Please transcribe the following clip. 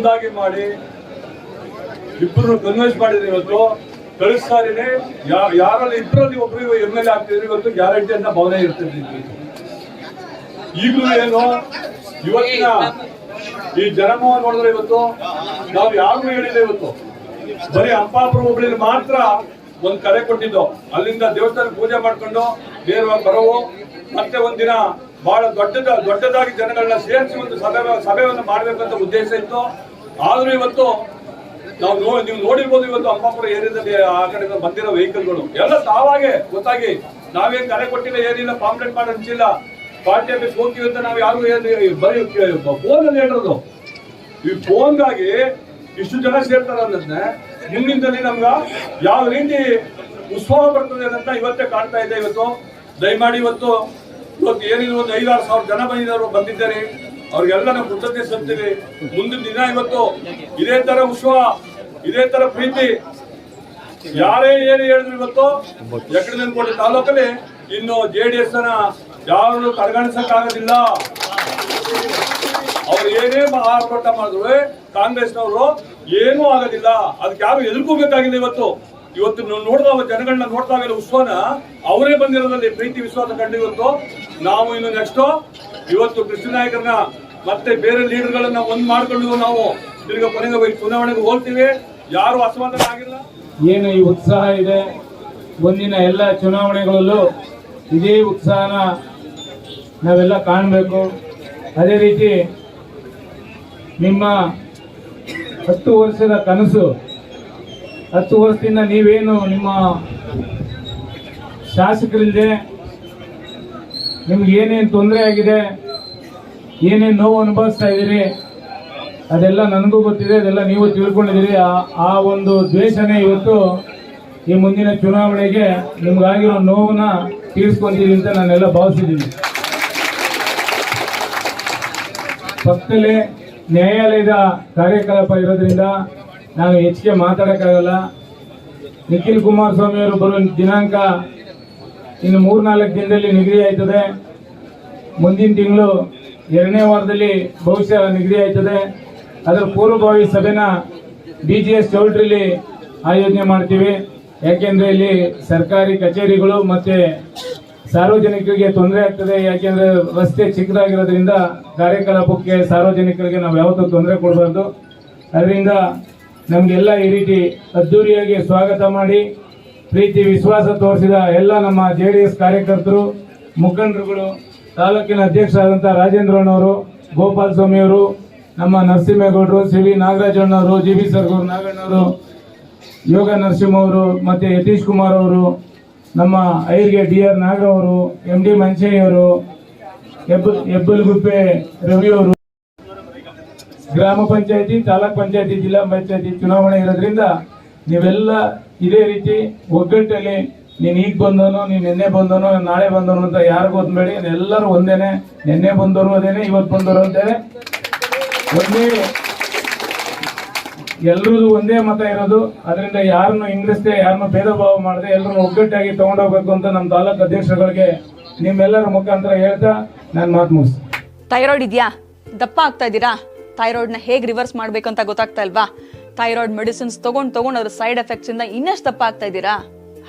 ಒಂದಾಗಿ ಮಾಡಿ ಇಬ್ಬರು ಕನ್ವಿನ್ಸ್ ಮಾಡಿದ್ರೆ ಇವತ್ತು ಕಳಿಸ್ತಾರೇನೆ. ಯಾರಲ್ಲಿ ಇಬ್ಬರಲ್ಲಿ ಒಬ್ರು ಎಂ ಎಲ್ ಎ ಆಗ್ತಿದ್ರೆ, ಇವತ್ತು ಗ್ಯಾರಂಟಿ ಅಂತ ಭಾವನೆ ಇರ್ತಿದ್ವಿ ಈಗಲೂ ಏನು, ಇವತ್ತಿನ ಈ ಜನಮೋಹ ನೋಡಿದ್ರೆ ಇವತ್ತು ನಾವು ಯಾರು ಹೇಳಿಲ್ಲ ಇವತ್ತು. ಬರೀ ಅಂಪಾಪುರ ಒಬ್ಬಳಿಗೆ ಮಾತ್ರ ಒಂದ್ ಕರೆ ಕೊಟ್ಟಿದ್ದು. ಅಲ್ಲಿಂದ ದೇವಸ್ಥಾನ ಪೂಜೆ ಮಾಡ್ಕೊಂಡು ನೇರವಾಗಿ ಬರವು. ಮತ್ತೆ ಒಂದಿನ ಬಹಳ ದೊಡ್ಡದ, ದೊಡ್ಡದಾಗಿ ಜನಗಳನ್ನ ಸೇರಿಸಿ ಒಂದು ಸಭೆ, ಸಭೆಯನ್ನು ಮಾಡಬೇಕಂತ ಉದ್ದೇಶ ಇತ್ತು. ಆದ್ರೂ ಇವತ್ತು ನಾವು ನೋಡಿ ನೀವು ನೋಡಿರ್ಬೋದು ಇವತ್ತು ಅಂಬಾಪುರ ಏರಿಯಾದಲ್ಲಿ ಆ ಕಡೆ ಬಂದಿರೋ ವೆಹಿಕಲ್ಗಳು. ಎಲ್ಲ ತಾವಾಗೆ ಗೊತ್ತಾಗಿ ನಾವೇನ್ ಕರೆ ಕೊಟ್ಟಿಲ್ಲ, ಏನಿಲ್ಲ, ಪಾಂಪ್ಲೆಟ್ ಮಾಡಿ ಹಂಚಿಲ್ಲ. ಪಾರ್ಟಿ ಆಫೀಸ್ ಹೋಗ್ತೀವಿ ಅಂತ ನಾವು ಯಾರು ಬರೀ ಫೋನ್ ಅಲ್ಲಿ ಹೇಳೋದು. ಈ ಫೋನ್ಗಾಗಿ ಇಷ್ಟು ಜನ ಸೇರ್ತಾರ ಅನ್ನೋದನ್ನ ಮುಂದಿನದಲ್ಲಿ ನಮ್ಗ ಯಾವ ರೀತಿ ಉತ್ಸವ ಬರ್ತದೆ ಅಂತ ಇವತ್ತೇ ಕಾಣ್ತಾ ಇದೆ ಇವತ್ತು. ದಯಮಾಡಿ ಇವತ್ತು ಇವತ್ತು ಏನಿಲ್ಲ, ಒಂದು ಐದಾರು ಸಾವಿರ ಜನ ಬಂದಿದ್ದಾರೆ ಬಂದಿದ್ದಾರೆ. ಅವ್ರಿಗೆಲ್ಲ ನಾವು ಕೃತಜ್ಞತೆ ಸಲ್ತೀವಿ ಮುಂದಿನ ದಿನ ಇವತ್ತು ಇದೇ ತರ ಉತ್ಸವ, ಇದೇ ತರ ಪ್ರೀತಿ. ಯಾರೇ ಏನು ಹೇಳಿದ್ರು ಇವತ್ತು ಯಕಡಿನಕೋಟೆ ತಾಲೂಕಲ್ಲಿ ಇನ್ನು ಜೆ ಡಿ ಎಸ್ನ ಯಾರು ಕಡೆಗಣಿಸಕ್ಕಾಗೋದಿಲ್ಲ ಅವ್ರು ಏನೇ ಆರ್ಭಟ ಮಾಡಿದ್ರು ಕಾಂಗ್ರೆಸ್ನವರು ಏನೂ ಆಗೋದಿಲ್ಲ. ಅದಕ್ಕೆ ಯಾರು ಎದುರ್ಕೋಬೇಕಾಗಿಲ್ಲ ಇವತ್ತು. ಇವತ್ತು ನೋಡುವ ಜನಗಳನ್ನ ಇರೋ ಉತ್ಸವನ ಅವರೇ ಬಂದಿರೋದ್ರಲ್ಲಿ ಪ್ರೀತಿ, ವಿಶ್ವಾಸ ಕಂಡು ಇವತ್ತು. ನಾವು ಇನ್ನು ನೆಕ್ಸ್ಟ್ ಇವತ್ತು ಕೃಷ್ಣ ನಾಯಕರನ್ನ ಮತ್ತೆ ಬೇರೆ ಲೀಡರ್ಗಳನ್ನ ಒಂದ್ ಮಾಡ್ಕೊಂಡು ನಾವು ತಿರ್ಗ ಕೊನೆಗೆ ಚುನಾವಣೆಗೆ ಹೋಗ್ತೀವಿ. ಯಾರು ಅಸಮಾಧಾನ ಆಗಿಲ್ಲ? ಏನು ಈ ಉತ್ಸಾಹ ಇದೆ? ಮುಂದಿನ ಎಲ್ಲ ಚುನಾವಣೆಗಳಲ್ಲೂ ಇದೇ ಉತ್ಸಾಹನ ನಾವೆಲ್ಲ ಕಾಣಬೇಕು. ಅದೇ ರೀತಿ ನಿಮ್ಮ ಹತ್ತು ವರ್ಷದ ಕನಸು, ಹತ್ತು ವರ್ಷದಿಂದ ನೀವೇನು ನಿಮ್ಮ ಶಾಸಕರಿಲ್ಲದೆ ನಿಮ್ಗೆ ಏನೇನು ತೊಂದರೆ ಆಗಿದೆ? ಏನೇನು ನೋವು ಅನುಭವಿಸ್ತಾ ಇದ್ದೀರಿ? ಅದೆಲ್ಲ ನನಗೂ ಗೊತ್ತಿದೆ, ಅದೆಲ್ಲ ನೀವು ತಿಳ್ಕೊಂಡಿದ್ದೀರಿ. ಆ- ಒಂದು ದ್ವೇಷನೇ ಇವತ್ತು ಈ ಮುಂದಿನ ಚುನಾವಣೆಗೆ ನಿಮ್ಗಾಗಿರೋ ನೋವನ್ನ ತೀರಿಸ್ಕೊಂತೀರಿ ಅಂತ ನಾನೆಲ್ಲ ಭಾವಿಸಿದ್ದೀನಿ. ಪಕ್ಕದಲ್ಲೇ ನ್ಯಾಯಾಲಯದ ಕಾರ್ಯಕಲಾಪ ಇರೋದ್ರಿಂದ ನಾನು ಹೆಚ್ಚಿಗೆ ಮಾತಾಡೋಕ್ಕಾಗಲ್ಲ. ನಿಖಿಲ್ ಕುಮಾರಸ್ವಾಮಿ ಅವರು ಬರೋ ದಿನಾಂಕ ಇನ್ನು ಮೂರ್ನಾಲ್ಕು ದಿನದಲ್ಲಿ ನಿಗದಿ ಆಯ್ತದೆ. ಮುಂದಿನ ತಿಂಗಳು ಎರಡನೇ ವಾರದಲ್ಲಿ ಬಹುಶಃ ನಿಗದಿ ಆಯ್ತದೆ. ಅದರ ಪೂರ್ವಭಾವಿ ಸಭೆನ ಡಿ ಜಿ ಎಸ್ ಚೌಲ್ಟ್ರಿಲಿ ಆಯೋಜನೆ ಮಾಡ್ತೀವಿ. ಯಾಕೆಂದ್ರೆ ಇಲ್ಲಿ ಸರ್ಕಾರಿ ಕಚೇರಿಗಳು ಮತ್ತೆ ಸಾರ್ವಜನಿಕರಿಗೆ ತೊಂದರೆ ಆಗ್ತದೆ. ಯಾಕೆಂದ್ರೆ ರಸ್ತೆ ಚಿಕ್ಕದಾಗಿರೋದ್ರಿಂದ ಕಾರ್ಯಕಲಾಪಕ್ಕೆ ಸಾರ್ವಜನಿಕರಿಗೆ ನಾವು ಯಾವತ್ತೂ ತೊಂದರೆ ಕೊಡಬಾರ್ದು. ಅದರಿಂದ ನಮಗೆಲ್ಲ ಈ ರೀತಿ ಅದ್ದೂರಿಯಾಗಿ ಸ್ವಾಗತ ಮಾಡಿ, ಪ್ರೀತಿ, ವಿಶ್ವಾಸ ತೋರಿಸಿದ ಎಲ್ಲ ನಮ್ಮ ಜೆ ಡಿ ಎಸ್ ಕಾರ್ಯಕರ್ತರು, ಮುಖಂಡರುಗಳು ತಾಲೂಕಿನ ಅಧ್ಯಕ್ಷರಾದಂಥ ರಾಜೇಂದ್ರಣ್ಣವರು ಗೋಪಾಲ ಸ್ವಾಮಿಯವರು ನಮ್ಮ ನರಸಿಂಹೇಗೌಡರು, ಸಿ ವಿ ನಾಗರಾಜಣ್ಣವರು ಜಿ ಬಿ ಸರ್ಗೂರು ನಾಗಣ್ಣವರು ಯೋಗ ನರಸಿಂಹವರು ಅವರು, ಮತ್ತೆ ಯತೀಶ್ ಕುಮಾರ್ ಅವರು, ನಮ್ಮ ಐರ್ಗೆ ಡಿ ಆರ್ ನಾಗ ಅವರು, ಎಂ ಡಿ ಮಂಚಯ್ಯವರು ಹೆಬ್ಬಲ್ ಹೆಬ್ಬಲ್ಗುಪ್ಪೆ ರವಿ ಅವರು. ಗ್ರಾಮ ಪಂಚಾಯತಿ, ತಾಲೂಕ್ ಪಂಚಾಯತಿ, ಜಿಲ್ಲಾ ಪಂಚಾಯತಿ ಚುನಾವಣೆ ಇರೋದ್ರಿಂದ ನೀವೆಲ್ಲ ಇದೇ ರೀತಿ ಒಗ್ಗಟ್ಟಲ್ಲಿ ನೀನ್ ಈಗ ಬಂದವನು, ನೀನ್ ನಿನ್ನೆ ಬಂದವನು ನಾಳೆ ಬಂದವನು ಅಂತ ಯಾರಿಗೂ ಗೊತ್ತಬೇಡಿ ಎಲ್ಲರೂ ಒಂದೇನೆ. ನಿನ್ನೆ ಬಂದವರು ಅದೇನೆ ಇವತ್ತು ಬಂದವರು ಅಂತೇನೆ ಒಂದೇ. ಎಲ್ರದ್ದು ಒಂದೇ ಮತ ಇರೋದು. ಅದರಿಂದ ಯಾರನ್ನು ಇಂಗ್ಲಿಸ್ದೆ ಯಾರನ್ನು ಭೇದ ಭಾವ ಮಾಡದೆ ಎಲ್ಲರೂ ಒಗ್ಗಟ್ಟಾಗಿ ತಗೊಂಡೋಗ್ಬೇಕು ಅಂತ ನಮ್ಮ ತಾಲೂಕು ಅಧ್ಯಕ್ಷರುಗಳಿಗೆ ನಿಮ್ಮೆಲ್ಲರ ಮುಖಾಂತರ ಹೇಳ್ತಾ ನಾನು ಮಾತು ಮುಗಿಸ್ ಥೈರಾಯ್ಡ್ ಇದೆಯಾ? ದಪ್ಪ ಆಗ್ತಾ ಇದ್ದೀರಾ? ಥೈರಾಯ್ಡ್ನ ಹೇಗೆ ರಿವರ್ಸ್ ಮಾಡಬೇಕು ಅಂತ ಗೊತ್ತಾಗ್ತಾ ಇಲ್ವಾ? ಥೈರಾಯ್ಡ್ ಮೆಡಿಸಿನ್ಸ್ ತಗೊಂಡ್ ತಗೊಂಡ್ ಅದ್ರ ಸೈಡ್ ಎಫೆಕ್ಟ್ಸ್ ಇಂದ ಇನ್ನಷ್ಟು ದಪ್ಪ ಆಗ್ತಾ ಇದ್ದೀರಾ?